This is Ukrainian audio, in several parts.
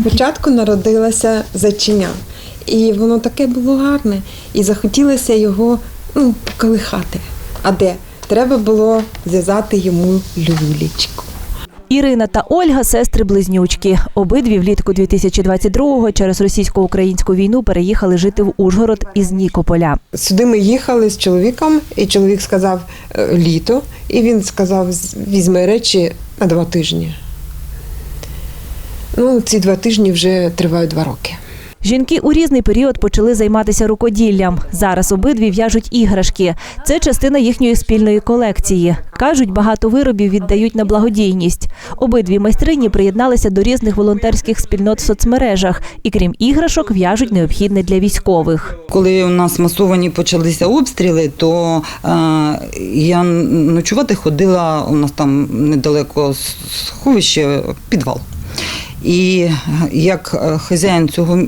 Спочатку народилася зайчиня, і воно таке було гарне, і захотілося його ну, поколихати. А де? Треба було зв'язати йому люлічку. Ірина та Ольга сестри-близнючки. Обидві влітку 2022-го через російсько-українську війну переїхали жити в Ужгород із Нікополя. Сюди ми їхали з чоловіком, і чоловік сказав е, літо, і він сказав, «З- візьми речі на два тижні. Ну, ці два тижні вже тривають два роки. Жінки у різний період почали займатися рукоділлям. Зараз обидві в'яжуть іграшки. Це частина їхньої спільної колекції. Кажуть, багато виробів віддають на благодійність. Обидві майстрині приєдналися до різних волонтерських спільнот в соцмережах і, крім іграшок, в'яжуть необхідне для військових. Коли у нас масовані почалися обстріли, то е, я ночувати ходила, у нас там недалеко сховище, підвал. І як е, хазяїн цього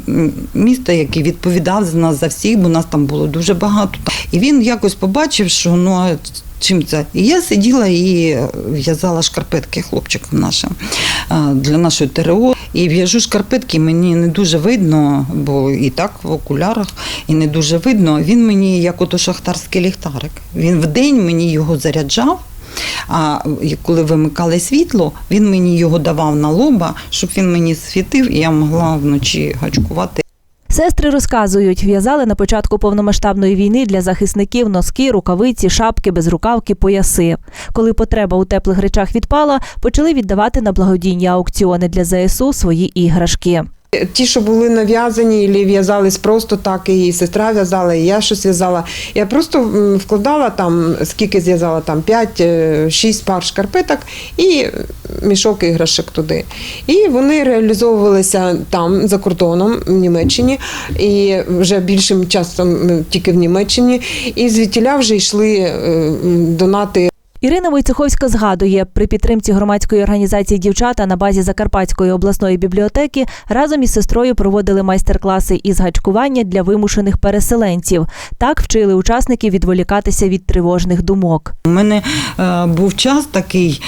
міста, який відповідав за нас за всіх, бо нас там було дуже багато. І він якось побачив, що ну чим це? І я сиділа і в'язала шкарпетки хлопчикам нашим е, для нашої ТРО. І в'яжу шкарпетки, мені не дуже видно, бо і так в окулярах, і не дуже видно. Він мені як ото шахтарський ліхтарик. Він вдень мені його заряджав. А коли вимикали світло, він мені його давав на лоба, щоб він мені світив, і я могла вночі гачкувати. Сестри розказують, в'язали на початку повномасштабної війни для захисників носки, рукавиці, шапки, безрукавки, пояси. Коли потреба у теплих речах відпала, почали віддавати на благодійні аукціони для ЗСУ свої іграшки. Ті, що були нав'язані, і в'язались просто так, і сестра в'язала, і я щось в'язала. Я просто вкладала там, скільки зв'язала, там 5-6 пар шкарпеток і мішок іграшок туди. І вони реалізовувалися там, за кордоном, в Німеччині, і вже більшим часом тільки в Німеччині. І звідтіля вже йшли е, донати Ірина Войцеховська згадує, при підтримці громадської організації дівчата на базі Закарпатської обласної бібліотеки разом із сестрою проводили майстер-класи із гачкування для вимушених переселенців. Так вчили учасників відволікатися від тривожних думок. У мене е, був час такий,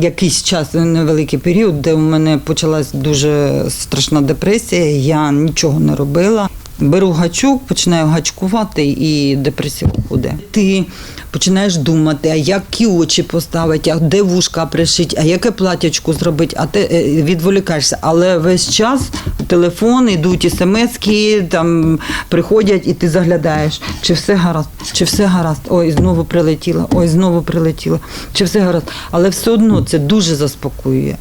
якийсь час, невеликий період, де у мене почалась дуже страшна депресія. Я нічого не робила. Беру гачок, починаю гачкувати, і депресія уходить. Ти починаєш думати, а які очі поставити, а де вушка пришити, а яке платячку зробити, а ти е, відволікаєшся. Але весь час телефон, йдуть смски, там приходять, і ти заглядаєш, чи все гаразд, чи все гаразд. Ой, знову прилетіла, ой, знову прилетіла, чи все гаразд. Але все одно це дуже заспокоює.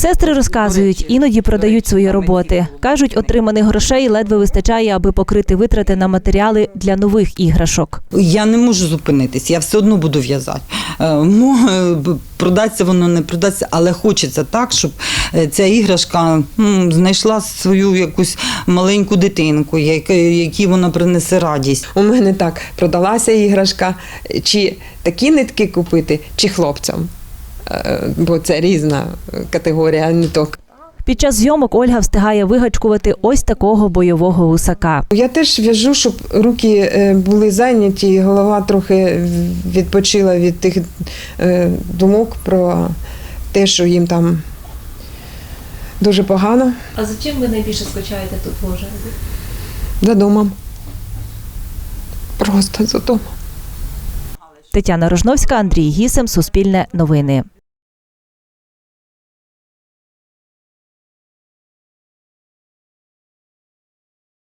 Сестри розказують, іноді продають свої роботи. кажуть, отриманих грошей ледве вистачає, аби покрити витрати на матеріали для нових іграшок. Я не можу зупинитись, я все одно буду в'язати. Е, е, Продаться воно не продаться, але хочеться так, щоб е, ця іграшка знайшла свою якусь маленьку дитинку, якій вона принесе радість. У мене так продалася іграшка, чи такі нитки купити, чи хлопцям. Е, Бо це різна категорія ниток. Під час зйомок Ольга встигає вигачкувати ось такого бойового гусака. Я теж в'яжу, щоб руки е, були зайняті, голова трохи відпочила від тих е, думок про те, що їм там дуже погано А за чим ви найбільше скучаєте тут Ужгороді? за домом. Просто за домом. Тетяна Рожновська, Андрій Гісем, Суспільне новини.